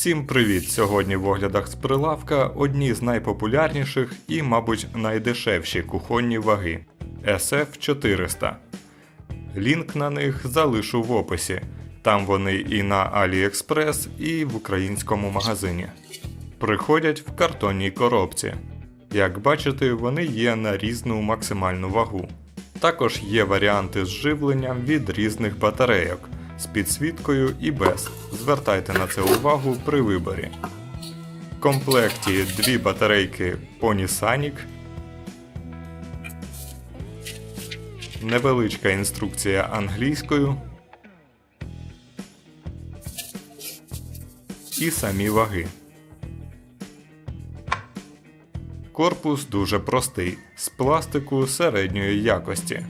Всім привіт! Сьогодні в оглядах з прилавка одні з найпопулярніших і, мабуть, найдешевші кухонні ваги SF400. Лінк на них залишу в описі. Там вони і на AliExpress, і в українському магазині. Приходять в картонній коробці. Як бачите, вони є на різну максимальну вагу. Також є варіанти з живленням від різних батарейок з підсвіткою і без. Звертайте на це увагу при виборі. В комплекті дві батарейки Panasonic, невеличка інструкція англійською і самі ваги. Корпус дуже простий, з пластику середньої якості.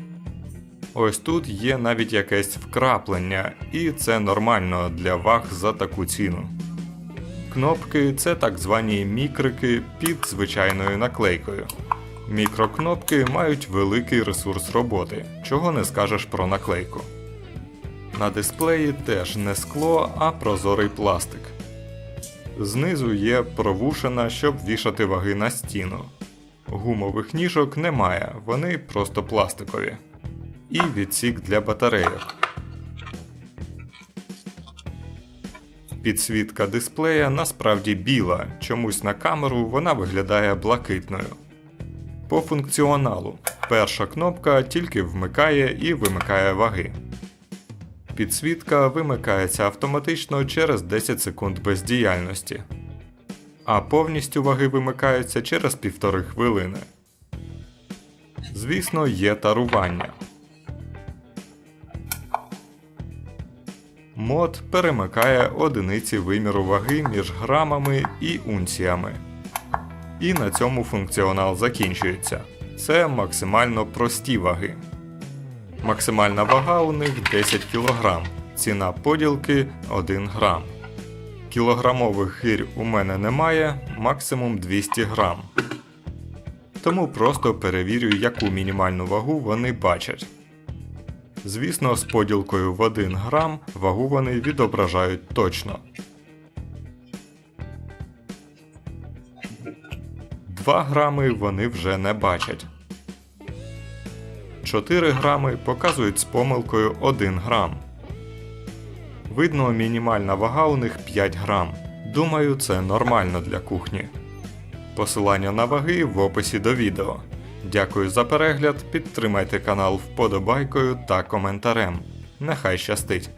Ось тут є навіть якесь вкраплення, і це нормально для ваг за таку ціну. Кнопки це так звані мікрики під звичайною наклейкою. Мікрокнопки мають великий ресурс роботи, чого не скажеш про наклейку. На дисплеї теж не скло, а прозорий пластик. Знизу є провушена, щоб вішати ваги на стіну. Гумових ніжок немає, вони просто пластикові. І відсік для батарейок. Підсвітка дисплея насправді біла, чомусь на камеру вона виглядає блакитною. По функціоналу перша кнопка тільки вмикає і вимикає ваги. Підсвітка вимикається автоматично через 10 секунд бездіяльності, а повністю ваги вимикаються через півтори хвилини. Звісно, є тарування. Мод перемикає одиниці виміру ваги між грамами і унціями. І на цьому функціонал закінчується. Це максимально прості ваги. Максимальна вага у них 10 кг, ціна поділки 1 грам. Кілограмових гирь у мене немає, максимум 200 грам. Тому просто перевірю, яку мінімальну вагу вони бачать. Звісно, з поділкою в 1 грам вагу вони відображають точно. 2 грами вони вже не бачать. 4 грами показують з помилкою 1 грам. Видно, мінімальна вага у них 5 грам. Думаю, це нормально для кухні. Посилання на ваги в описі до відео. Дякую за перегляд, підтримайте канал вподобайкою та коментарем. Нехай щастить!